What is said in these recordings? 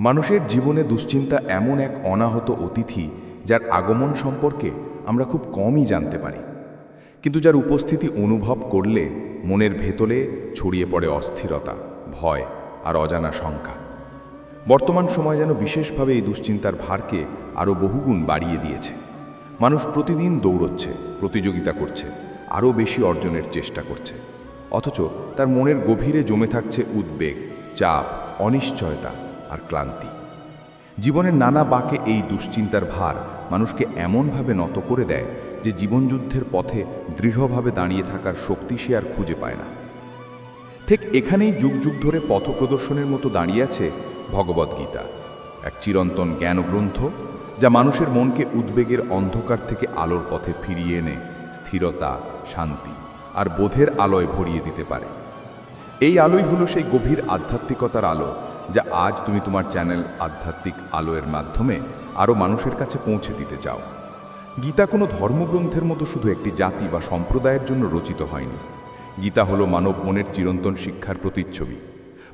মানুষের জীবনে দুশ্চিন্তা এমন এক অনাহত অতিথি যার আগমন সম্পর্কে আমরা খুব কমই জানতে পারি। কিন্তু যার উপস্থিতি অনুভব করলে মনের ভেতরে ছড়িয়ে পড়ে অস্থিরতা, ভয় আর অজানা শঙ্কা। বর্তমান সময় যেন বিশেষভাবে এই দুশ্চিন্তার ভারকে আরও বহুগুণ বাড়িয়ে দিয়েছে। মানুষ প্রতিদিন দৌড়চ্ছে, প্রতিযোগিতা করছে, আরও বেশি অর্জনের চেষ্টা করছে। অথচ তার মনের গভীরে জমে থাকছে উদ্বেগ, চাপ, অনিশ্চয়তা আর ক্লান্তি। জীবনের নানা বাঁকে এই দুশ্চিন্তার ভার মানুষকে এমনভাবে নত করে দেয় যে জীবনযুদ্ধের পথে দৃঢ়ভাবে দাঁড়িয়ে থাকার শক্তি সে আর খুঁজে পায় না। ঠিক এখানেই যুগ যুগ ধরে পথপ্রদর্শনের মতো দাঁড়িয়ে আছে ভগবদ্গীতা এক চিরন্তন জ্ঞানগ্রন্থ যা মানুষের মনকে উদ্বেগের অন্ধকার থেকে আলোর পথে ফিরিয়ে এনে স্থিরতা, শান্তি আর বোধের আলোয় ভরিয়ে দিতে পারে। এই আলোই হলো সেই গভীর আধ্যাত্মিকতার আলো যা আজ তুমি তোমার চ্যানেল আধ্যাত্মিক আলোয়ের মাধ্যমে আরও মানুষের কাছে পৌঁছে দিতে চাও। গীতা কোনো ধর্মগ্রন্থের মতো শুধু একটি জাতি বা সম্প্রদায়ের জন্য রচিত হয়নি। গীতা হলো মানব মনের চিরন্তন শিক্ষার প্রতিচ্ছবি।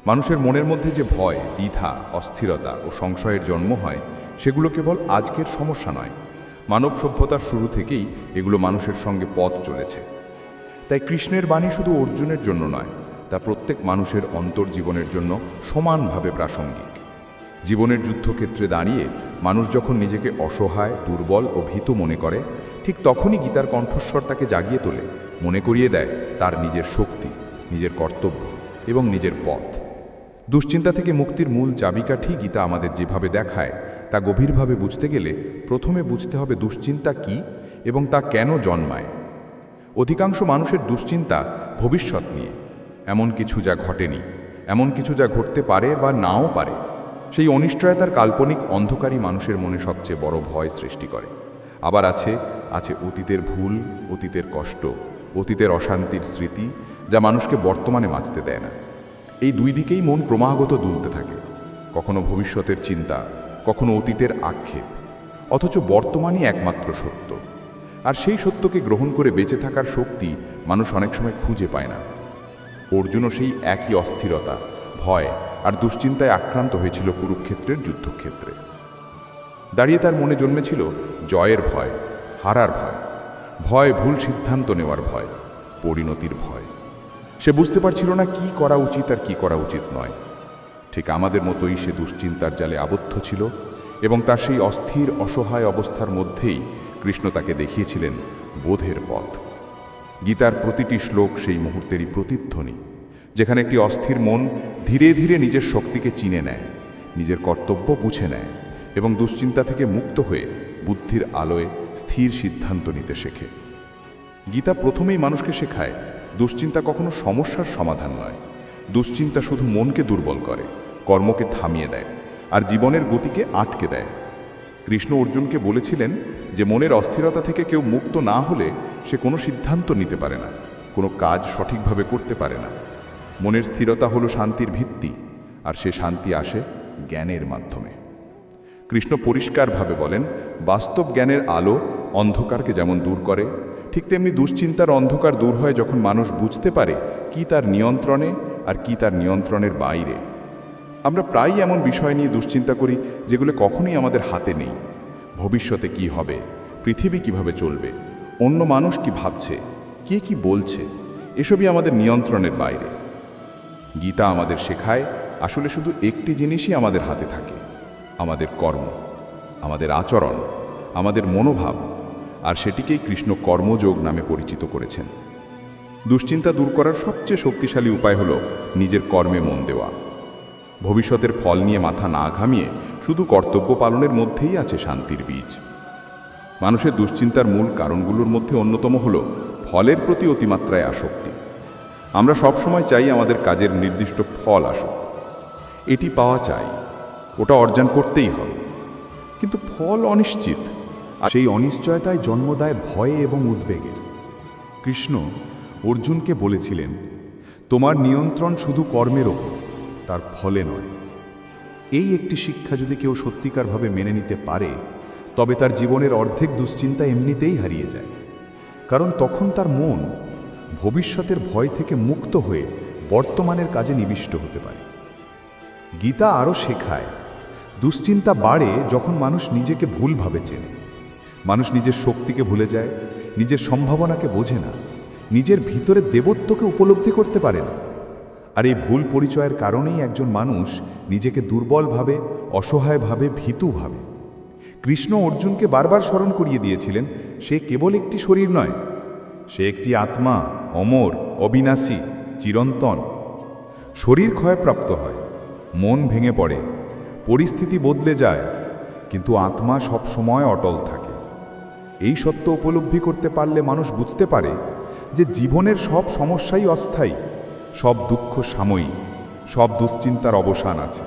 মানুষের মনের মধ্যে যে ভয়, দ্বিধা, অস্থিরতা ও সংশয়ের জন্ম হয়, সেগুলো কেবল আজকের সমস্যা নয়। মানব সভ্যতার শুরু থেকেই এগুলো মানুষের সঙ্গে পথ চলেছে। তাই কৃষ্ণের বাণী শুধু অর্জুনের জন্য নয় তা প্রত্যেক মানুষের অন্তর্জীবনের জন্য সমানভাবে প্রাসঙ্গিক। জীবনের যুদ্ধক্ষেত্রে দাঁড়িয়ে মানুষ যখন নিজেকে অসহায়, দুর্বল ও ভীত মনে করে, ঠিক তখনই গীতার কণ্ঠস্বর তাকে জাগিয়ে তোলে, মনে করিয়ে দেয় তার নিজের শক্তি, নিজের কর্তব্য এবং নিজের পথ। দুশ্চিন্তা থেকে মুক্তির মূল চাবিকাঠি গীতা আমাদের যেভাবে দেখায়, তা গভীরভাবে বুঝতে গেলে প্রথমে বুঝতে হবে দুশ্চিন্তা কি এবং তা কেন জন্মায়। অধিকাংশ মানুষের দুশ্চিন্তা ভবিষ্যৎ নিয়ে। এমন কিছু যা ঘটেনি, এমন কিছু যা ঘটতে পারে বা নাও পারে, সেই অনিশ্চয়তার কাল্পনিক অন্ধকারী মানুষের মনে সবচেয়ে বড় ভয় সৃষ্টি করে। আবার আছে আছে অতীতের ভুল, অতীতের কষ্ট, অতীতের অশান্তির স্মৃতি যা মানুষকে বর্তমানে বাঁচতে দেয় না। এই দুই দিকেই মন ক্রমাগত দুলতে থাকে। কখনো ভবিষ্যতের চিন্তা, কখনো অতীতের আক্ষেপ, অথচ বর্তমানই একমাত্র সত্য। আর সেই সত্যকে গ্রহণ করে বেঁচে থাকার শক্তি মানুষ অনেক সময় খুঁজে পায় না। অর্জুনও সেই একই অস্থিরতা, ভয় আর দুশ্চিন্তায় আক্রান্ত হয়েছিল কুরুক্ষেত্রের যুদ্ধক্ষেত্রে। দাঁড়িয়ে তার মনে জন্মেছিল জয়ের ভয়, হারার ভয় ভয় ভুল সিদ্ধান্ত নেওয়ার ভয়, পরিণতির ভয়। সে বুঝতে পারছিল না কি করা উচিত আর কি করা উচিত নয়। ঠিক আমাদের মতোই সে দুশ্চিন্তার জালে আবদ্ধ ছিল এবং তার সেই অস্থির, অসহায় অবস্থার মধ্যেই কৃষ্ণ তাকে দেখিয়েছিলেন বোধের পথ। গীতার প্রতিটি শ্লোক সেই মুহূর্তেরই প্রতিধ্বনি, যেখানে একটি অস্থির মন ধীরে ধীরে নিজের শক্তিকে চিনে নেয়, নিজের কর্তব্য বুঝে নেয় এবং দুশ্চিন্তা থেকে মুক্ত হয়ে বুদ্ধির আলোয় স্থির সিদ্ধান্ত নিতে শেখে। গীতা প্রথমেই মানুষকে শেখায়, দুশ্চিন্তা কখনো সমস্যার সমাধান নয়। দুশ্চিন্তা শুধু মনকে দুর্বল করে, কর্মকে থামিয়ে দেয়, আর জীবনের গতিকে আটকে দেয়। কৃষ্ণ অর্জুনকে বলেছিলেন যে মনের অস্থিরতা থেকে কেউ মুক্ত না হলে সে কোনো সিদ্ধান্ত নিতে পারে না, কোনো কাজ সঠিকভাবে করতে পারে না। মনের স্থিরতা হলো শান্তির ভিত্তি, আর সে শান্তি আসে জ্ঞানের মাধ্যমে। কৃষ্ণ পরিষ্কারভাবে বলেন, বাস্তব জ্ঞানের আলো অন্ধকারকে যেমন দূর করে, ঠিক তেমনি দুশ্চিন্তার অন্ধকার দূর হয় যখন মানুষ বুঝতে পারে কি তার নিয়ন্ত্রণে আর কি তার নিয়ন্ত্রণের বাইরে। আমরা প্রায়ই এমন বিষয় নিয়ে দুশ্চিন্তা করি যেগুলো কখনোই আমাদের হাতে নেই। ভবিষ্যতে কি হবে? পৃথিবী কীভাবে চলবে? অন্য মানুষ কি ভাবছে? কে কি বলছে? এসবই আমাদের নিয়ন্ত্রণের বাইরে। গীতা আমাদের শেখায়, আসলে শুধু একটি জিনিসই আমাদের হাতে থাকে। আমাদের কর্ম, আমাদের আচরণ, আমাদের মনোভাব, আর সেটিকেই কৃষ্ণ কর্মযোগ নামে পরিচিত করেছেন। দুশ্চিন্তা দূর করার সবচেয়ে শক্তিশালী উপায় হল নিজের কর্মে মন দেওয়া। ভবিষ্যতের ফল নিয়ে মাথা না ঘামিয়ে শুধু কর্তব্য পালনের মধ্যেই আছে শান্তির বীজ। মানুষের দুশ্চিন্তার মূল কারণগুলোর মধ্যে অন্যতম হল ফলের প্রতি অতিমাত্রায় আসক্তি। আমরা সবসময় চাই আমাদের কাজের নির্দিষ্ট ফল আসুক। এটি পাওয়া চাই ওটা অর্জন করতেই হবে। কিন্তু ফল অনিশ্চিত, আর সেই অনিশ্চয়তায় জন্ম দেয় ভয়ে এবং উদ্বেগের কৃষ্ণ অর্জুনকে বলেছিলেন, তোমার নিয়ন্ত্রণ শুধু কর্মের ওপর, তার ফলে নয়। এই একটি শিক্ষা যদি কেউ সত্যিকারভাবে মেনে নিতে পারে তবে তার জীবনের অর্ধেক দুশ্চিন্তা এমনিতেই হারিয়ে যায়। কারণ তখন তার মন ভবিষ্যতের ভয় থেকে মুক্ত হয়ে বর্তমানের কাজে নিবিষ্ট হতে পারে। গীতা আরও শেখায়, দুশ্চিন্তা বাড়ে যখন মানুষ নিজেকে ভুলভাবে চেনে। মানুষ নিজের শক্তিকে ভুলে যায়, নিজের সম্ভাবনাকে বোঝে না, নিজের ভিতরে দেবত্বকে উপলব্ধি করতে পারে না। আর এই ভুল পরিচয়ের কারণেই একজন মানুষ নিজেকে দুর্বলভাবে, অসহায়ভাবে ভীতু ভাবে কৃষ্ণ অর্জুনকে বারবার স্মরণ করিয়ে দিয়েছিলেন, সে কেবল একটি শরীর নয়, সে একটি আত্মা, অমর, অবিনাশী, চিরন্তন। শরীর ক্ষয়প্রাপ্ত হয়, মন ভেঙে পড়ে, পরিস্থিতি বদলে যায়, কিন্তু আত্মা সব সময় অটল থাকে। এই সত্য উপলব্ধি করতে পারলে মানুষ বুঝতে পারে যে জীবনের সব সমস্যাই অস্থায়ী, সব দুঃখ সাময়িক, সব দুশ্চিন্তার অবসান আছে।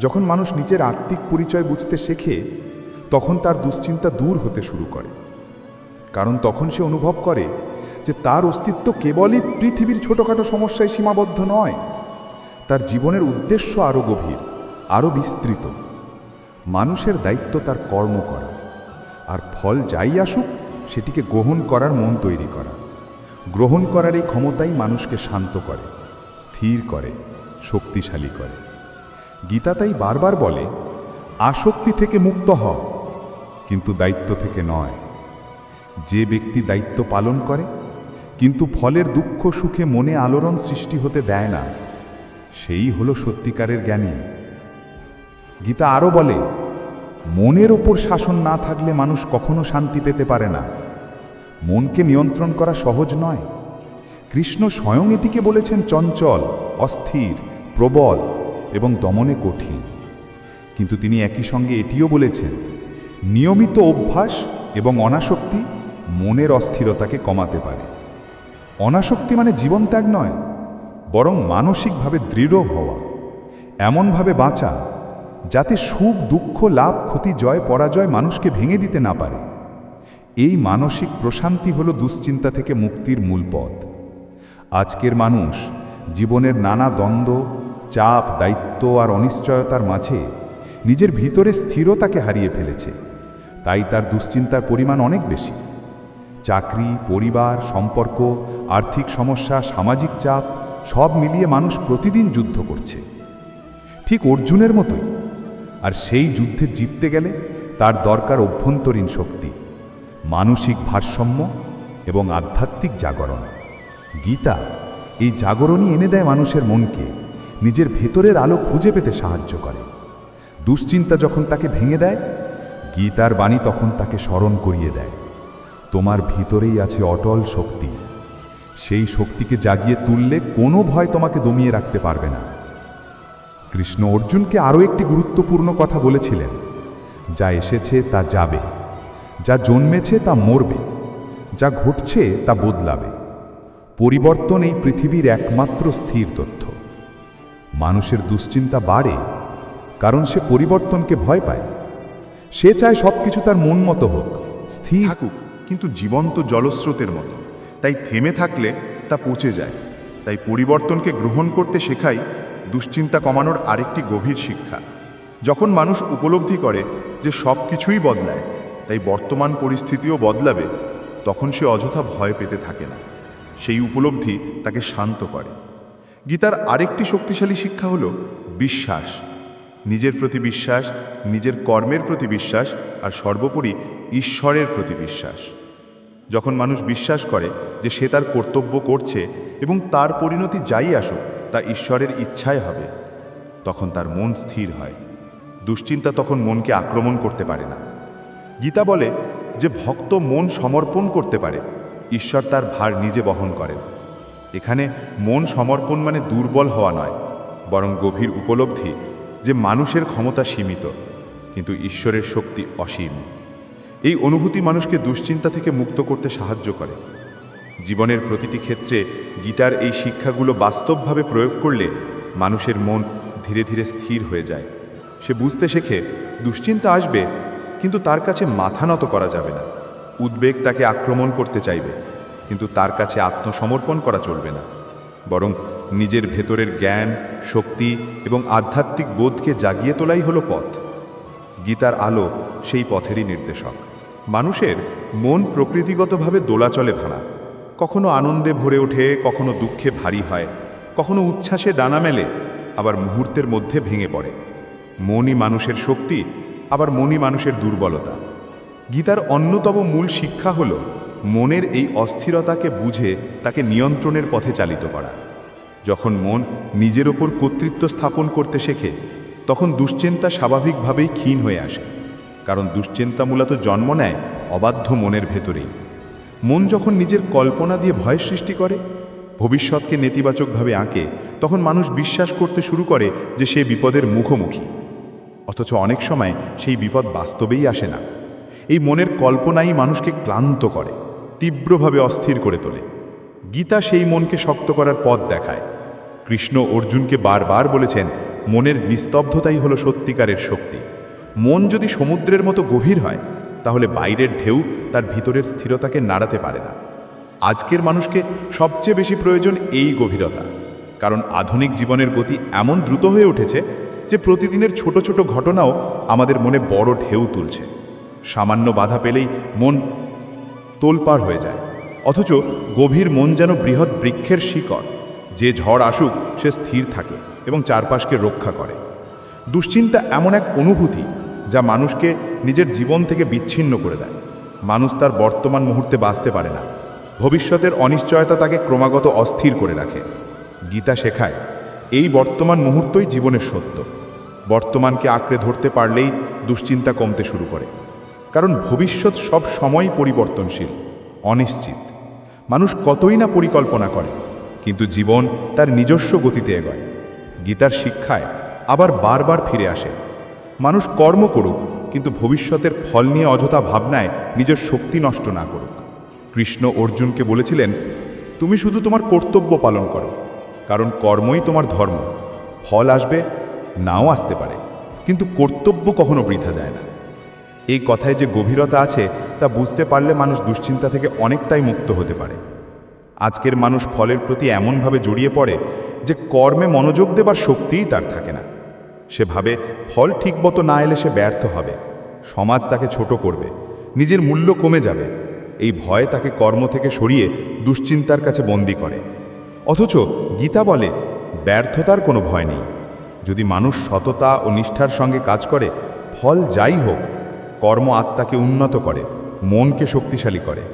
যখন মানুষ নিজের আত্মিক পরিচয় বুঝতে শেখে তখন তার দুশ্চিন্তা দূর হতে শুরু করে। কারণ তখন সে অনুভব করে যে তার অস্তিত্ব কেবলই পৃথিবীর ছোটোখাটো সমস্যায় সীমাবদ্ধ নয়। তার জীবনের উদ্দেশ্য আরও গভীর আরও বিস্তৃত। মানুষের দায়িত্ব তার কর্ম করা। আর ফল যাই আসুক, সেটিকে গ্রহণ করার মন তৈরি করা। গ্রহণ করার এই ক্ষমতাই মানুষকে শান্ত করে, স্থির করে, শক্তিশালী করে। গীতা তাই বারবার বলে, আসক্তি থেকে মুক্ত হও। কিন্তু দায়িত্ব থেকে নয়। যে ব্যক্তি দায়িত্ব পালন করে, কিন্তু ফলের দুঃখ সুখে মনে আলোড়ন সৃষ্টি হতে দেয় না, সেই হলো সত্যিকারের জ্ঞানী। গীতা আরও বলে, মনের ওপর শাসন না থাকলে মানুষ কখনো শান্তি পেতে পারে না। মনকে নিয়ন্ত্রণ করা সহজ নয়। কৃষ্ণ স্বয়ং এটিকে বলেছেন চঞ্চল, অস্থির, প্রবল এবং দমনে কঠিন। কিন্তু তিনি একই সঙ্গে এটিও বলেছেন নিয়মিত অভ্যাস এবং অনাসক্তি মনের অস্থিরতাকে কমাতে পারে। অনাসক্তি মানে জীবন ত্যাগ নয়, বরং মানসিকভাবে দৃঢ় হওয়া, এমনভাবে বাঁচা, যাতে সুখ, দুঃখ, লাভ, ক্ষতি, জয়, পরাজয় মানুষকে ভেঙে দিতে না পারে। এই মানসিক প্রশান্তি হল দুশ্চিন্তা থেকে মুক্তির মূল পথ। আজকের মানুষ জীবনের নানা দ্বন্দ্ব, চাপ, দায়িত্ব আর অনিশ্চয়তার মাঝে নিজের ভিতরে স্থিরতাকে হারিয়ে ফেলেছে। তাই তার দুশ্চিন্তার পরিমাণ অনেক বেশি। চাকরি, পরিবার, সম্পর্ক, আর্থিক সমস্যা, সামাজিক চাপ, সব মিলিয়ে মানুষ প্রতিদিন যুদ্ধ করছে। ঠিক অর্জুনের মতোই। আর সেই যুদ্ধে জিততে গেলে তার দরকার অভ্যন্তরীণ শক্তি, মানসিক ভারসাম্য এবং আধ্যাত্মিক জাগরণ। গীতা এই জাগরণই এনে দেয় মানুষের মনকে, নিজের ভেতরের আলো খুঁজে পেতে সাহায্য করে। দুশ্চিন্তা যখন তাকে ভেঙে দেয় গীতার বাণী তখন তাকে স্মরণ করিয়ে দেয়। তোমার ভিতরেই আছে অটল শক্তি। সেই শক্তিকে জাগিয়ে তুললে কোনো ভয় তোমাকে দমিয়ে রাখতে পারবে না। কৃষ্ণ অর্জুনকে আরও একটি গুরুত্বপূর্ণ কথা বলেছিলেন। যা এসেছে তা যাবে। যা জন্মেছে তা মরবে। যা ঘটছে তা বদলাবে। পরিবর্তন এই পৃথিবীর একমাত্র স্থির তথ্য। মানুষের দুশ্চিন্তা বাড়ে, কারণ সে পরিবর্তনকে ভয় পায়। সে চায় সব কিছু তার মন মতো হোক, স্থির। থাকুক, কিন্তু জীবন্ত জলস্রোতের মতো। তাই থেমে থাকলে তা পচে যায়। তাই পরিবর্তনকে গ্রহণ করতে শেখাই দুশ্চিন্তা কমানোর আরেকটি গভীর শিক্ষা। যখন মানুষ উপলব্ধি করে যে সব কিছুই বদলায়, তাই বর্তমান পরিস্থিতিও বদলাবে, তখন সে অযথা ভয় পেতে থাকে না। সেই উপলব্ধি তাকে শান্ত করে। গীতার আরেকটি শক্তিশালী শিক্ষা হলো বিশ্বাস। নিজের প্রতি বিশ্বাস, নিজের কর্মের প্রতি বিশ্বাস আর সর্বোপরি ঈশ্বরের প্রতি বিশ্বাস। যখন মানুষ বিশ্বাস করে যে সে তার কর্তব্য করছে এবং তার পরিণতি যাই আসুক, তা ঈশ্বরের ইচ্ছায় হবে, তখন তার মন স্থির হয়। দুশ্চিন্তা তখন মনকে আক্রমণ করতে পারে না। গীতা বলে যে ভক্ত মন সমর্পণ করতে পারে, ঈশ্বর তার ভার নিজে বহন করেন। এখানে মন সমর্পণ মানে দুর্বল হওয়া নয়, বরং গভীর উপলব্ধি যে মানুষের ক্ষমতা সীমিত, কিন্তু ঈশ্বরের শক্তি অসীম। এই অনুভূতি মানুষকে দুশ্চিন্তা থেকে মুক্ত করতে সাহায্য করে। জীবনের প্রতিটি ক্ষেত্রে গীটার এই শিক্ষাগুলো বাস্তবভাবে প্রয়োগ করলে মানুষের মন ধীরে ধীরে স্থির হয়ে যায়। সে বুঝতে শেখে, দুশ্চিন্তা আসবে, কিন্তু তার কাছে মাথা নত করা যাবে না। উদ্বেগ তাকে আক্রমণ করতে চাইবে, কিন্তু তার কাছে আত্মসমর্পণ করা চলবে না। বরং নিজের ভেতরের জ্ঞান, শক্তি এবং আধ্যাত্মিক বোধকে জাগিয়ে তোলাই হলো পথ। গীতার আলো সেই পথেরই নির্দেশক। মানুষের মন প্রকৃতিগতভাবে দোলাচলে ভাড়া। কখনো আনন্দে ভরে ওঠে, কখনো দুঃখে ভারী হয়, কখনো উচ্ছ্বাসে ডানা মেলে, আবার মুহূর্তের মধ্যে ভেঙে পড়ে। মনই মানুষের শক্তি, আবার মনই মানুষের দুর্বলতা। গীতার অন্যতম মূল শিক্ষা হল মনের এই অস্থিরতাকে বুঝে তাকে নিয়ন্ত্রণের পথে চালিত করা। যখন মন নিজের ওপর কর্তৃত্ব স্থাপন করতে শেখে, তখন দুশ্চিন্তা স্বাভাবিকভাবেই ক্ষীণ হয়ে আসে, কারণ দুশ্চিন্তা মূলত জন্ম নেয় অবাধ্য মনের ভেতরেই। মন যখন নিজের কল্পনা দিয়ে ভয় সৃষ্টি করে, ভবিষ্যৎকে নেতিবাচকভাবে আঁকে, তখন মানুষ বিশ্বাস করতে শুরু করে যে সে বিপদের মুখোমুখি। অথচ অনেক সময় সেই বিপদ বাস্তবেই আসে না। এই মনের কল্পনাই মানুষকে ক্লান্ত করে, তীব্রভাবে অস্থির করে তোলে। গীতা সেই মনকে শক্ত করার পথ দেখায়। কৃষ্ণ অর্জুনকে বারবার বলেছেন, মনের নিস্তব্ধতাই হলো সত্যিকারের শক্তি। মন যদি সমুদ্রের মতো গভীর হয়, তাহলে বাইরের ঢেউ তার ভিতরের স্থিরতাকে নাড়াতে পারে না। আজকের মানুষকে সবচেয়ে বেশি প্রয়োজন এই গভীরতা। কারণ আধুনিক জীবনের গতি এমন দ্রুত হয়ে উঠেছে যে প্রতিদিনের ছোট ছোট ঘটনাও আমাদের মনে বড় ঢেউ তুলছে। সামান্য বাধা পেলেই মন তোলপাড় হয়ে যায়। অথচ গভীর মন যেন বৃহৎ বৃক্ষের শিকড়। যে ঝড় আসুক, সে স্থির থাকে এবং চারপাশকে রক্ষা করে। দুশ্চিন্তা এমন এক অনুভূতি যা মানুষকে নিজের জীবন থেকে বিচ্ছিন্ন করে দেয়। মানুষ তার বর্তমান মুহূর্তে বাঁচতে পারে না। ভবিষ্যতের অনিশ্চয়তা তাকে ক্রমাগত অস্থির করে রাখে। গীতা শেখায়, এই বর্তমান মুহূর্তই জীবনের সত্য। বর্তমানকে আঁকড়ে ধরতে পারলেই দুশ্চিন্তা কমতে শুরু করে। কারণ ভবিষ্যৎ সব সময়ই পরিবর্তনশীল, অনিশ্চিত। মানুষ কতই না পরিকল্পনা করে কিন্তু জীবন তার নিজস্ব গতিতে এগোয়। গীতার শিক্ষায় আবার বারবার ফিরে আসে। মানুষ কর্ম করুক, কিন্তু ভবিষ্যতের ফল নিয়ে অযথা ভাবনায় নিজের শক্তি নষ্ট না করুক। কৃষ্ণ অর্জুনকে বলেছিলেন, তুমি শুধু তোমার কর্তব্য পালন করো, কারণ কর্মই তোমার ধর্ম। ফল আসবে, নাও আসতে পারে, কিন্তু কর্তব্য কখনো বৃথা যায় না। এই কথায় যে গভীরতা আছে, তা বুঝতে পারলে মানুষ দুশ্চিন্তা থেকে অনেকটাই মুক্ত হতে পারে। আজকের মানুষ ফলের প্রতি এমনভাবে জড়িয়ে পড়ে যে কর্মে মনোযোগ দেবার শক্তিই তার থাকে না। সে ভাবে ফল ঠিকমতো না এলে সে ব্যর্থ হবে। সমাজ তাকে ছোট করবে, নিজের মূল্য কমে যাবে। এই ভয় তাকে কর্ম থেকে সরিয়ে দুশ্চিন্তার কাছে বন্দি করে। অথচ গীতা বলে, ব্যর্থতার কোনো ভয় নেই। যদি মানুষ সততা ও নিষ্ঠার সঙ্গে কাজ করে, ফল যাই হোক, কর্ম আত্মাকে উন্নত করে, মনকে শক্তিশালী করে।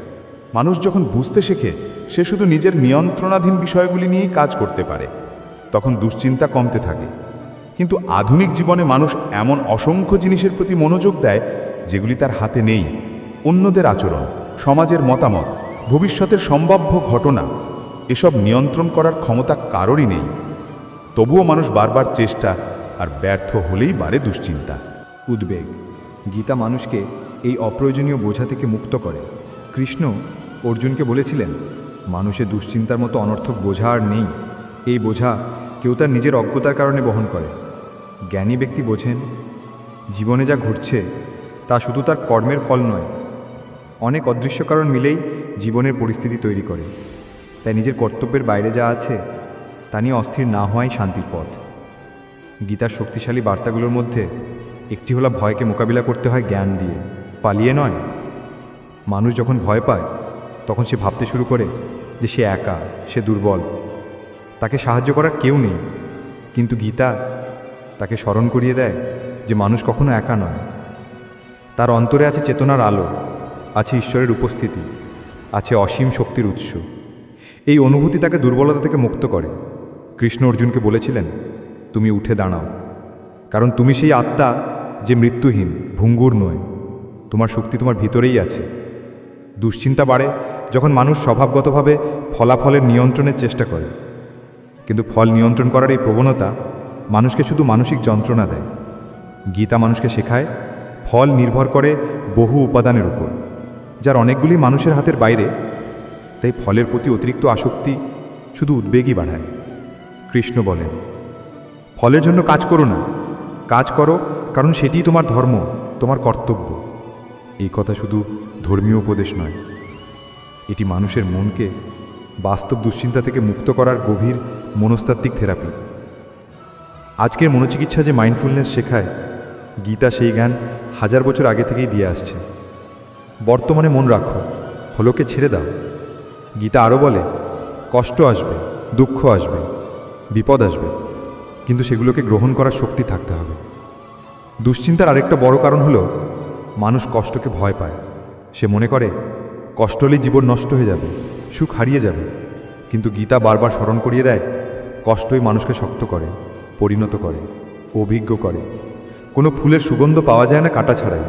মানুষ যখন বুঝতে শেখে, সে শুধু নিজের নিয়ন্ত্রণাধীন বিষয়গুলি নিয়েই কাজ করতে পারে, তখন দুশ্চিন্তা কমতে থাকে। কিন্তু আধুনিক জীবনে মানুষ এমন অসংখ্য জিনিসের প্রতি মনোযোগ দেয়, যেগুলি তার হাতে নেই। অন্যদের আচরণ, সমাজের মতামত, ভবিষ্যতের সম্ভাব্য ঘটনা, এসব নিয়ন্ত্রণ করার ক্ষমতা কারোরই নেই। তবুও মানুষ বারবার চেষ্টা আর ব্যর্থ হলেই বাড়ে দুশ্চিন্তা। উদ্বেগ। গীতা মানুষকে এই অপ্রয়োজনীয় বোঝা থেকে মুক্ত করে। কৃষ্ণ অর্জুনকে বলেছিলেন, মানুষের দুশ্চিন্তার মতো অনর্থক বোঝা আর নেই। এই বোঝা কেউ তার নিজের অজ্ঞতার কারণে বহন করে। জ্ঞানী ব্যক্তি বোঝেন, জীবনে যা ঘটছে, তা শুধু তার কর্মের ফল নয়। অনেক অদৃশ্য কারণ মিলেই জীবনের পরিস্থিতি তৈরি করে। তাই নিজের কর্তব্যের বাইরে যা আছে, তা নিয়ে অস্থির না হওয়াই শান্তির পথ। গীতার শক্তিশালী বার্তাগুলোর মধ্যে একটি হলো ভয়কে মোকাবিলা করতে হয় জ্ঞান দিয়ে, পালিয়ে নয়। মানুষ যখন ভয় পায় তখন সে ভাবতে শুরু করে যে সে একা, সে দুর্বল। তাকে সাহায্য করার কেউ নেই। কিন্তু গীতা তাকে স্মরণ করিয়ে দেয় যে মানুষ কখনো একা নয়। তার অন্তরে আছে চেতনার আলো, আছে ঈশ্বরের উপস্থিতি, আছে অসীম শক্তির উৎস। এই অনুভূতি তাকে দুর্বলতা থেকে মুক্ত করে। কৃষ্ণ অর্জুনকে বলেছিলেন, তুমি উঠে দাঁড়াও। কারণ তুমি সেই আত্মা যে মৃত্যুহীন, ভঙ্গুর নয়। তোমার শক্তি তোমার ভিতরেই আছে। দুশ্চিন্তা বাড়ে যখন মানুষ স্বভাবগতভাবে ফলাফলের নিয়ন্ত্রণের চেষ্টা করে। কিন্তু ফল নিয়ন্ত্রণ করার এই প্রবণতা মানুষকে শুধু মানসিক যন্ত্রণা দেয়। গীতা মানুষকে শেখায়, ফল নির্ভর করে বহু উপাদানের উপর, যার অনেকগুলি মানুষের হাতের বাইরে, তাই ফলের প্রতি অতিরিক্ত আসক্তি শুধু উদ্বেগই বাড়ায়। কৃষ্ণ বলেন, ফলের জন্য কাজ করো না। কাজ করো কারণ সেটিই তোমার ধর্ম, তোমার কর্তব্য। এই কথা শুধু ধর্মীয় উপদেশ নয়। এটি মানুষের মনকে বাস্তব দুশ্চিন্তা থেকে মুক্ত করার গভীর মনস্তাত্ত্বিক থেরাপি। আজকের মনোচিকিৎসা যে মাইন্ডফুলনেস শেখায়, গীতা সেই জ্ঞান হাজার বছর আগে থেকেই দিয়ে আসছে। বর্তমানে মন রাখো, হলোকে ছেড়ে দাও। গীতা আরও বলে, কষ্ট আসবে, দুঃখ আসবে, বিপদ আসবে, কিন্তু সেগুলোকে গ্রহণ করার শক্তি থাকতে হবে। দুশ্চিন্তার আরেকটা বড় কারণ হলো, মানুষ কষ্টকে ভয় পায়। সে মনে করে কষ্ট হলেই জীবন নষ্ট হয়ে যাবে, সুখ হারিয়ে যাবে। কিন্তু গীতা বারবার স্মরণ করিয়ে দেয়, কষ্টই মানুষকে শক্ত করে, পরিণত করে, অভিজ্ঞ করে। কোনো ফুলের সুগন্ধ পাওয়া যায় না কাটা ছাড়াই,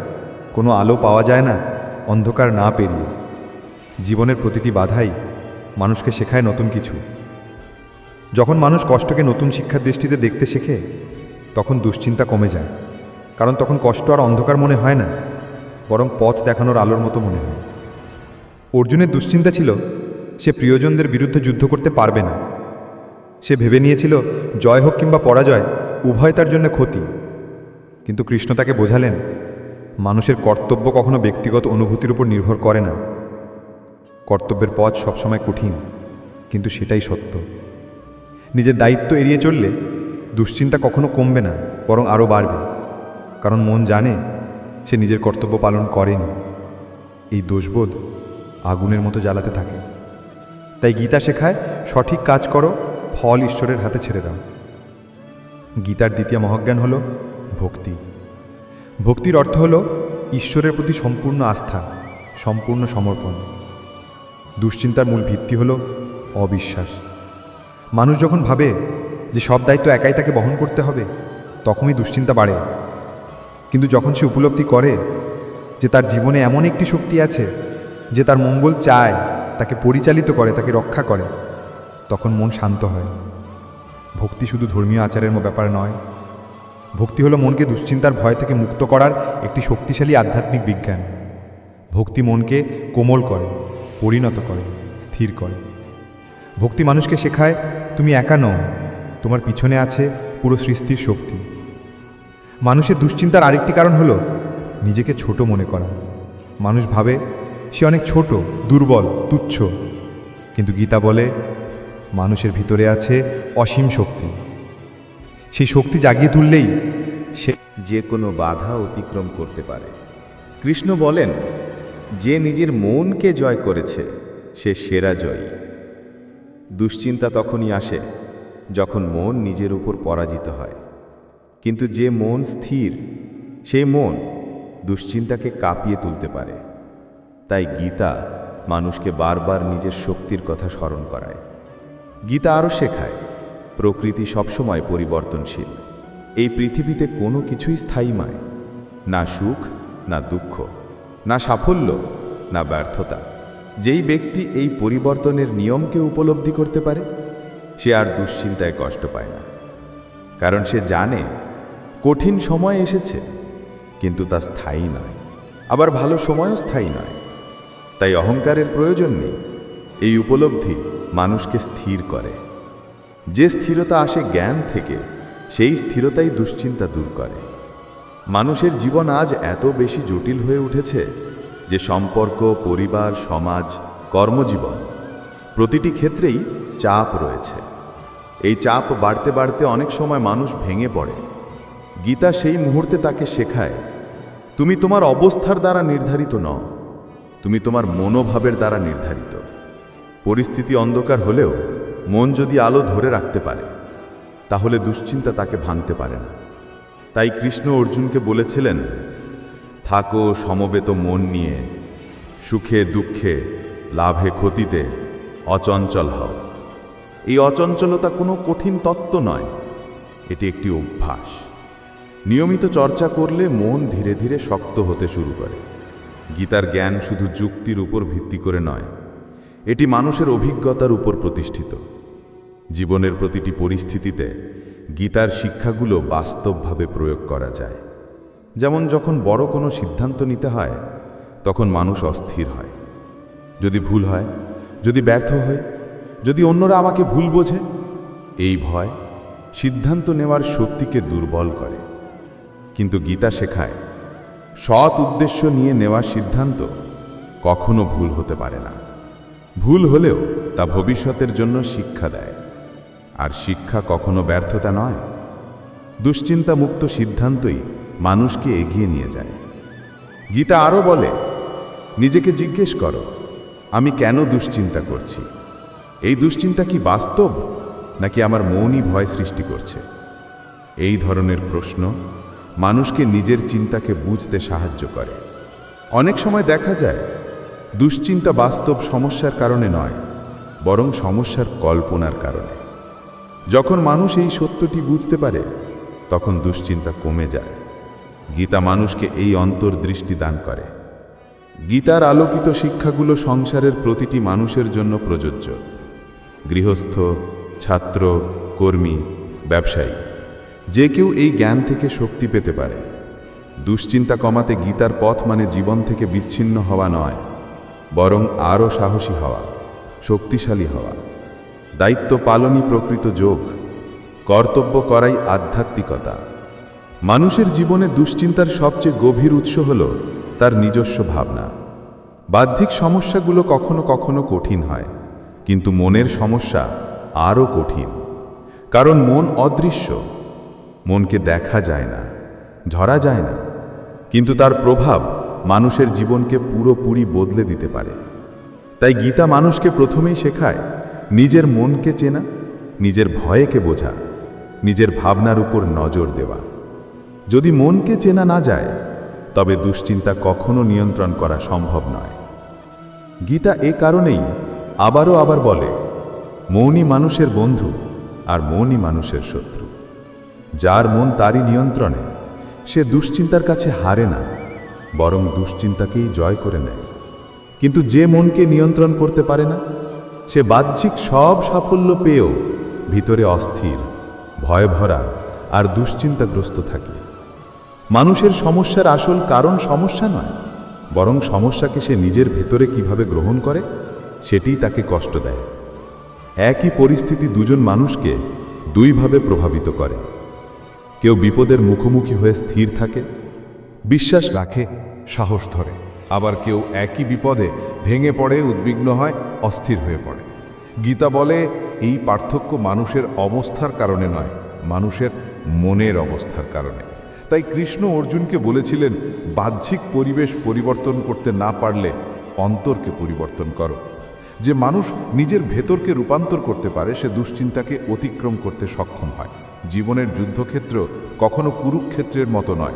কোনো আলো পাওয়া যায় না অন্ধকার না পেরিয়ে। জীবনের প্রতিটি বাধাই মানুষকে শেখায় নতুন কিছু। যখন মানুষ কষ্টকে নতুন শিক্ষার দৃষ্টিতে দেখতে শেখে, তখন দুশ্চিন্তা কমে যায়, কারণ তখন কষ্ট আর অন্ধকার মনে হয় না। বরং পথ দেখানোর আলোর মতো মনে হয়। অর্জুনের দুশ্চিন্তা ছিল, সে প্রিয়জনদের বিরুদ্ধে যুদ্ধ করতে পারবে না। সে ভেবে নিয়েছিল, জয় হোক কিংবা পরাজয়, উভয় তার জন্য ক্ষতি। কিন্তু কৃষ্ণ তাকে বোঝালেন, মানুষের কর্তব্য কখনো ব্যক্তিগত অনুভূতির উপর নির্ভর করে না। কর্তব্যের পথ সবসময় কঠিন, কিন্তু সেটাই সত্য। নিজের দায়িত্ব এড়িয়ে চললে দুশ্চিন্তা কখনো কমবে না, বরং আরও বাড়বে। কারণ মন জানে সে নিজের কর্তব্য পালন করেনি। এই দোষবোধ আগুনের মতো জ্বালাতে থাকে। তাই গীতা শেখায়, সঠিক কাজ করো, ফল ঈশ্বরের হাতে ছেড়ে দাও। গীতার দ্বিতীয় মহাজ্ঞান হল ভক্তি। ভক্তির অর্থ হল ঈশ্বরের প্রতি সম্পূর্ণ আস্থা, সম্পূর্ণ সমর্পণ। দুশ্চিন্তার মূল ভিত্তি হল অবিশ্বাস। মানুষ যখন ভাবে যে সব দায়িত্ব একাই তাকে বহন করতে হবে, তখনই দুশ্চিন্তা বাড়ে। কিন্তু যখন সে উপলব্ধি করে যে তার জীবনে এমন একটি শক্তি আছে যে তার মঙ্গল চায়, তাকে পরিচালিত করে, তাকে রক্ষা করে, তখন মন শান্ত হয়। ভক্তি শুধু ধর্মীয় আচারের ব্যাপার নয়। ভক্তি হলো মনকে দুশ্চিন্তার ভয় থেকে মুক্ত করার একটি শক্তিশালী আধ্যাত্মিক বিজ্ঞান। ভক্তি মনকে কোমল করে, পরিণত করে, স্থির করে। ভক্তি মানুষকে শেখায়, তুমি একা নও, তোমার পিছনে আছে পুরো সৃষ্টির শক্তি। মানুষের দুশ্চিন্তার আরেকটি কারণ হলো নিজেকে ছোট মনে করা। মানুষ ভাবে, সে অনেক ছোট, দুর্বল, তুচ্ছ। কিন্তু গীতা বলে, মানুষের ভিতরে আছে অসীম শক্তি। সেই শক্তি জাগিয়ে তুললেই সে যে কোনো বাধা অতিক্রম করতে পারে। কৃষ্ণ বলেন, যে নিজের মনকে জয় করেছে, সে সেরা জয়ী। দুশ্চিন্তা তখনই আসে যখন মন নিজের উপর পরাজিত হয়। কিন্তু যে মন স্থির সেই মন দুশ্চিন্তাকে কাঁপিয়ে তুলতে পারে। তাই গীতা মানুষকে বারবার নিজের শক্তির কথা স্মরণ করায়। গীতা আরও শেখায়, প্রকৃতি সবসময় পরিবর্তনশীল। এই পৃথিবীতে কোনো কিছুই স্থায়ী নয়। না সুখ, না দুঃখ, না সাফল্য, না ব্যর্থতা। যেই ব্যক্তি এই পরিবর্তনের নিয়মকে উপলব্ধি করতে পারে, সে আর দুশ্চিন্তায় কষ্ট পায় না। কারণ সে জানে কঠিন সময় এসেছে, কিন্তু তা স্থায়ী নয়। আবার ভালো সময়ও স্থায়ী নয়। তাই অহংকারের প্রয়োজন নেই। এই উপলব্ধি মানুষকে স্থির করে। যে স্থিরতা আসে জ্ঞান থেকে, সেই স্থিরতাই দুশ্চিন্তা দূর করে। মানুষের জীবন আজ এত বেশি জটিল হয়ে উঠেছে যে সম্পর্ক, পরিবার, সমাজ, কর্মজীবন প্রতিটি ক্ষেত্রেই চাপ রয়েছে। এই চাপ বাড়তে বাড়তে অনেক সময় মানুষ ভেঙে পড়ে। গীতা সেই মুহূর্তে তাকে শেখায়, তুমি তোমার অবস্থার দ্বারা নির্ধারিত ন তুমি তোমার মনোভাবের দ্বারা নির্ধারিত। পরিস্থিতি অন্ধকার হলেও মন যদি আলো ধরে রাখতে পারে, তাহলে দুশ্চিন্তা তাকে ভাঙতে পারে না। তাই কৃষ্ণ অর্জুনকে বলেছিলেন, থাকো সমবেত মন নিয়ে, সুখে দুঃখে, লাভে ক্ষতিতে অচঞ্চল হও। এই অচঞ্চলতা কোনো কঠিন তত্ত্ব নয়, এটি একটি অভ্যাস। নিয়মিত চর্চা করলে মন ধীরে ধীরে শক্ত হতে শুরু করে। গীতার জ্ঞান শুধু যুক্তির উপর ভিত্তি করে নয়, এটি মানুষের অভিজ্ঞতার উপর প্রতিষ্ঠিত। জীবনের প্রতিটি পরিস্থিতিতে গীতার শিক্ষাগুলো বাস্তবভাবে প্রয়োগ করা যায়। যেমন যখন বড় কোনো সিদ্ধান্ত নিতে হয়, তখন মানুষ অস্থির হয়। যদি ভুল হয়, যদি ব্যর্থ হয়, যদি অন্যরা আমাকে ভুল বোঝে, এই ভয় সিদ্ধান্ত নেওয়ার শক্তিকে দুর্বল করে। কিন্তু গীতা শেখায়, সৎ উদ্দেশ্য নিয়ে নেওয়া সিদ্ধান্ত কখনো ভুল হতে পারে না। ভুল হলেও তা ভবিষ্যতের জন্য শিক্ষা দেয়। আর শিক্ষা কখনো ব্যর্থতা নয়। দুশ্চিন্তা মুক্ত সিদ্ধান্তই মানুষকে এগিয়ে নিয়ে যায়। গীতা আরও বলে, নিজেকে জিজ্ঞেস করো, আমি কেন দুশ্চিন্তা করছি? এই দুশ্চিন্তা কি বাস্তব, নাকি আমার মনই ভয় সৃষ্টি করছে? এই ধরনের প্রশ্ন মানুষকে নিজের চিন্তাকে বুঝতে সাহায্য করে। অনেক সময় দেখা যায়, দুশ্চিন্তা বাস্তব সমস্যার কারণে নয়, বরং সমস্যার কল্পনার কারণে। যখন মানুষ এই সত্যটি বুঝতে পারে, তখন দুশ্চিন্তা কমে যায়। গীতা মানুষকে এই অন্তর্দৃষ্টি দান করে। গীতার আলোকিত শিক্ষাগুলো সংসারের প্রতিটি মানুষের জন্য প্রযোজ্য। গৃহস্থ, ছাত্র, কর্মী, ব্যবসায়ী। যে কেউ এই জ্ঞান থেকে শক্তি পেতে পারে। দুশ্চিন্তা কমাতে গীতার পথ মানে জীবন থেকে বিচ্ছিন্ন হওয়া নয়, বরং আরও সাহসী হওয়া, শক্তিশালী হওয়া। দায়িত্ব পালনই প্রকৃত যোগ, কর্তব্য করাই আধ্যাত্মিকতা। মানুষের জীবনে দুশ্চিন্তার সবচেয়ে গভীর উৎস হল তার নিজস্ব ভাবনা। বাহ্যিক সমস্যাগুলো কখনো কখনো কঠিন হয়, কিন্তু মনের সমস্যা আরও কঠিন। কারণ মন অদৃশ্য মনকে দেখা যায় না, ধরা যায় না। কিন্তু তার প্রভাব মানুষের জীবনকে পুরোপুরি বদলে দিতে পারে। তাই গীতা মানুষকে প্রথমেই শেখায়, নিজের মনকে চেনা, নিজের ভয়কে বোঝা, নিজের ভাবনার উপর নজর দেওয়া। যদি মনকে চেনা না যায়, তবে দুশ্চিন্তা কখনো নিয়ন্ত্রণ করা সম্ভব নয়। গীতা এ কারণেই আবারও আবার বলে মৌনী মানুষের বন্ধু আর মৌনী মানুষের শত্রু। যার মন তারই নিয়ন্ত্রণে, সে দুশ্চিন্তার কাছে হারে না, বরং দুশ্চিন্তাকেই জয় করে নেয়। কিন্তু যে মনকে নিয়ন্ত্রণ করতে পারে না, সে বাহ্যিক সব সাফল্য পেয়েও ভিতরে অস্থির ভয় ভরা আর দুশ্চিন্তাগ্রস্ত থাকে। মানুষের সমস্যার আসল কারণ সমস্যা নয়, বরং সমস্যাকে সে নিজের ভেতরে কীভাবে গ্রহণ করে, সেটিই তাকে কষ্ট দেয়। একই পরিস্থিতি দুজন মানুষকে দুইভাবে প্রভাবিত করে। কেউ বিপদের মুখোমুখি হয়ে স্থির থাকে, বিশ্বাস রাখে, সাহস ধরে। আবার কেউ একই বিপদে ভেঙে পড়ে, উদ্বিগ্ন হয়, অস্থির হয়ে পড়ে। গীতা বলে, এই পার্থক্য মানুষের অবস্থার কারণে নয়, মানুষের মনের অবস্থার কারণে। তাই কৃষ্ণ অর্জুনকে বলেছিলেন, বাহ্যিক পরিবেশ পরিবর্তন করতে না পারলে অন্তরকে পরিবর্তন করো। যে মানুষ নিজের ভেতরকে রূপান্তর করতে পারে, সে দুশ্চিন্তাকে অতিক্রম করতে সক্ষম হয়। জীবনের যুদ্ধক্ষেত্র কখনো কুরুক্ষেত্রের মতো নয়।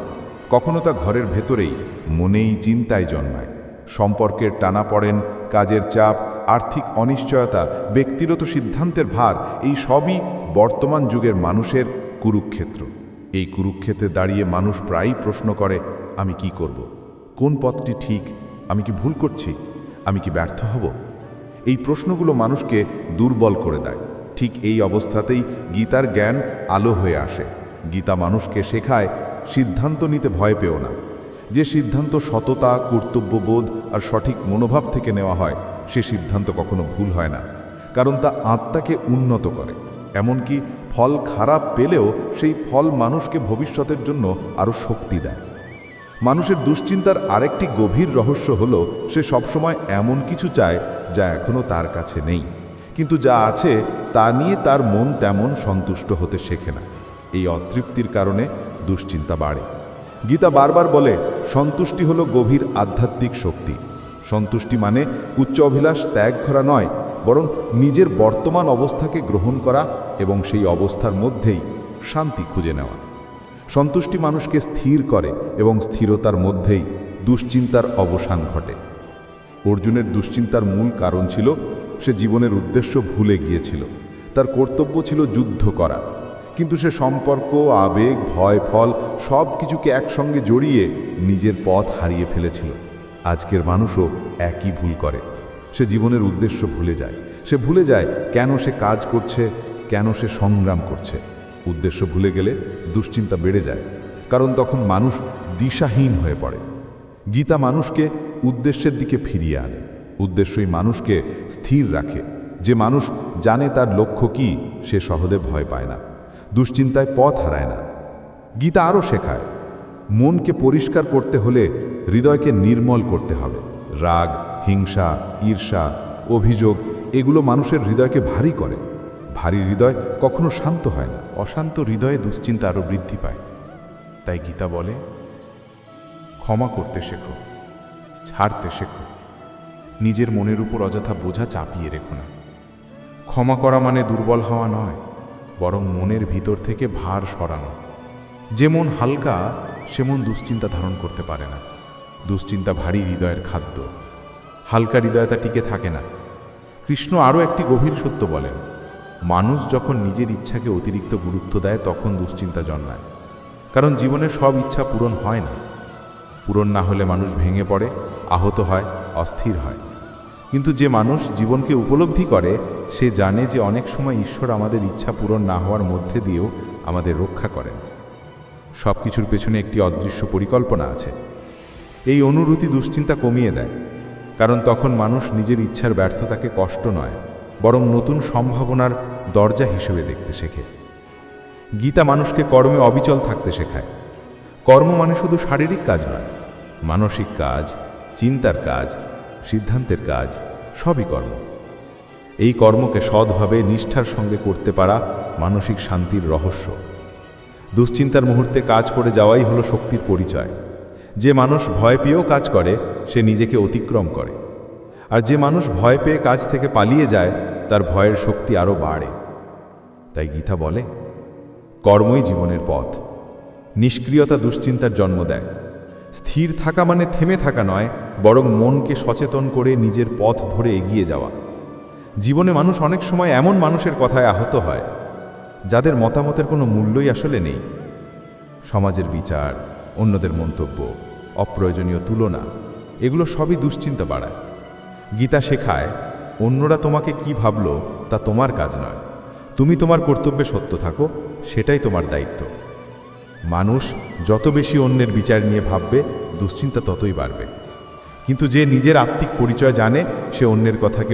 কখনো তা ঘরের ভেতরেই, মনেই চিন্তায় জন্মায়। সম্পর্কের টানা পড়েন, কাজের চাপ, আর্থিক অনিশ্চয়তা ব্যক্তিগত সিদ্ধান্তের ভার, এই সবই বর্তমান যুগের মানুষের কুরুক্ষেত্র। এই কুরুক্ষেত্রে দাঁড়িয়ে মানুষ প্রায়ই প্রশ্ন করে, আমি কি করব। কোন পথটি ঠিক? আমি কি ভুল করছি? আমি কি ব্যর্থ হব? এই প্রশ্নগুলো মানুষকে দুর্বল করে দেয়। ঠিক এই অবস্থাতেই গীতার জ্ঞান আলো হয়ে আসে। গীতা মানুষকে শেখায়, সিদ্ধান্ত নিতে ভয় পেও না। যে সিদ্ধান্ত সততা, কর্তব্যবোধ আর সঠিক মনোভাব থেকে নেওয়া হয়, সে সিদ্ধান্ত কখনো ভুল হয় না। কারণ তা আত্মাকে উন্নত করে। এমনকি ফল খারাপ পেলেও সেই ফল মানুষকে ভবিষ্যতের জন্য আরও শক্তি দেয়। মানুষের দুশ্চিন্তার আরেকটি গভীর রহস্য হলো, সে সবসময় এমন কিছু চায় যা এখনও তার কাছে নেই। কিন্তু যা আছে, তা নিয়ে তার মন তেমন সন্তুষ্ট হতে শেখে না। এই অতৃপ্তির কারণে দুশ্চিন্তা বাড়ে। গীতা বারবার বলে, সন্তুষ্টি হলো গভীর আধ্যাত্মিক শক্তি। সন্তুষ্টি মানে উচ্চ অভিলাষ ত্যাগ করা নয়, বরং নিজের বর্তমান অবস্থাকে গ্রহণ করা এবং সেই অবস্থার মধ্যেই শান্তি খুঁজে নেওয়া। সন্তুষ্টি মানুষকে স্থির করে এবং স্থিরতার মধ্যেই দুশ্চিন্তার অবসান ঘটে। অর্জুনের দুশ্চিন্তার মূল কারণ ছিল সে জীবনের উদ্দেশ্য ভুলে গিয়েছিল। তার কর্তব্য ছিল যুদ্ধ করা। কিন্তু সে সম্পর্ক, আবেগ, ভয়, ফল সব কিছুকে একসঙ্গে জড়িয়ে নিজের পথ হারিয়ে ফেলেছিল। আজকের মানুষও একই ভুল করে। সে জীবনের উদ্দেশ্য ভুলে যায়। সে ভুলে যায় কেন সে কাজ করছে, কেন সে সংগ্রাম করছে। উদ্দেশ্য ভুলে গেলে দুশ্চিন্তা বেড়ে যায়। কারণ তখন মানুষ দিশাহীন হয়ে পড়ে। গীতা মানুষকে উদ্দেশ্যের দিকে ফিরিয়ে আনে। উদ্দেশ্যই মানুষকে স্থির রাখে। যে মানুষ জানে তার লক্ষ্য কি, সে সহজে ভয় পায় না, দুশ্চিন্তায় পথ হারায় না। গীতা আরও শেখায়, মনকে পরিষ্কার করতে হলে হৃদয়কে নির্মল করতে হবে। রাগ, হিংসা, ঈর্ষা, অভিযোগ, এগুলো মানুষের হৃদয়কে ভারী করে। ভারী হৃদয় কখনো শান্ত হয় না, অশান্ত হৃদয়ে দুশ্চিন্তা আরও বৃদ্ধি পায়। তাই গীতা বলে, ক্ষমা করতে শেখো, ছাড়তে শেখো। নিজের মনের উপর অযথা বোঝা চাপিয়ে রেখো না। ক্ষমা করা মানে দুর্বল হওয়া নয়, বরং মনের ভিতর থেকে ভার সরানো। যে মন হালকা, সে মন দুশ্চিন্তা ধারণ করতে পারে না। দুশ্চিন্তা ভারী হৃদয়ের খাদ্য। হালকা হৃদয়তা টিকে থাকে না। কৃষ্ণ আরও একটি গভীর সত্য বলেন, মানুষ যখন নিজের ইচ্ছাকে অতিরিক্ত গুরুত্ব দেয়, তখন দুশ্চিন্তা জন্মায়। কারণ জীবনের সব ইচ্ছা পূরণ হয় না। পূরণ না হলে মানুষ ভেঙে পড়ে আহত হয়, অস্থির হয়। কিন্তু যে মানুষ জীবনকে উপলব্ধি করে, সে জানে যে অনেক সময় ঈশ্বর আমাদের ইচ্ছা পূরণ না হওয়ার মধ্যে দিয়েও আমাদের রক্ষা করেন। সব কিছুর পেছনে একটি অদৃশ্য পরিকল্পনা আছে। এই অনুভূতি দুশ্চিন্তা কমিয়ে দেয়, কারণ তখন মানুষ নিজের ইচ্ছার ব্যর্থতাকে কষ্ট নয়, বরং নতুন সম্ভাবনার দরজা হিসেবে দেখতে শেখে। গীতা মানুষকে কর্মে অবিচল থাকতে শেখায়। কর্ম মানে শুধু শারীরিক কাজ নয়, মানসিক কাজ চিন্তার কাজ, সিদ্ধান্তের কাজ, সবই কর্ম। এই কর্মকে সৎভাবে, নিষ্ঠার সঙ্গে করতে পারা মানসিক শান্তির রহস্য। দুশ্চিন্তার মুহূর্তে কাজ করে যাওয়াই হলো শক্তির পরিচয়। যে মানুষ ভয় পেয়েও কাজ করে, সে নিজেকে অতিক্রম করে। আর যে মানুষ ভয় পেয়ে কাজ থেকে পালিয়ে যায়, তার ভয়ের শক্তি আরও বাড়ে। তাই গীতা বলে, কর্মই জীবনের পথ। নিষ্ক্রিয়তা দুশ্চিন্তার জন্ম দেয়। স্থির থাকা মানে থেমে থাকা নয়, বরং মনকে সচেতন করে নিজের পথ ধরে এগিয়ে যাওয়া। জীবনে মানুষ অনেক সময় এমন মানুষের কথায় আহত হয়, যাদের মতামতের কোনো মূল্যই আসলে নেই। সমাজের বিচার, অন্যদের মন্তব্য, অপ্রয়োজনীয় তুলনা, এগুলো সবই দুশ্চিন্তা বাড়ায়। গীতা শেখায়, অন্যরা তোমাকে কি ভাবলো তা তোমার কাজ নয়। তুমি তোমার কর্তব্যে সত্য থাকো, সেটাই তোমার দায়িত্ব। মানুষ যত বেশি অন্যের বিচার নিয়ে ভাববে, দুশ্চিন্তা ততই বাড়বে। কিন্তু যে নিজের আত্মিক পরিচয় জানে, সে অন্যের কথাকে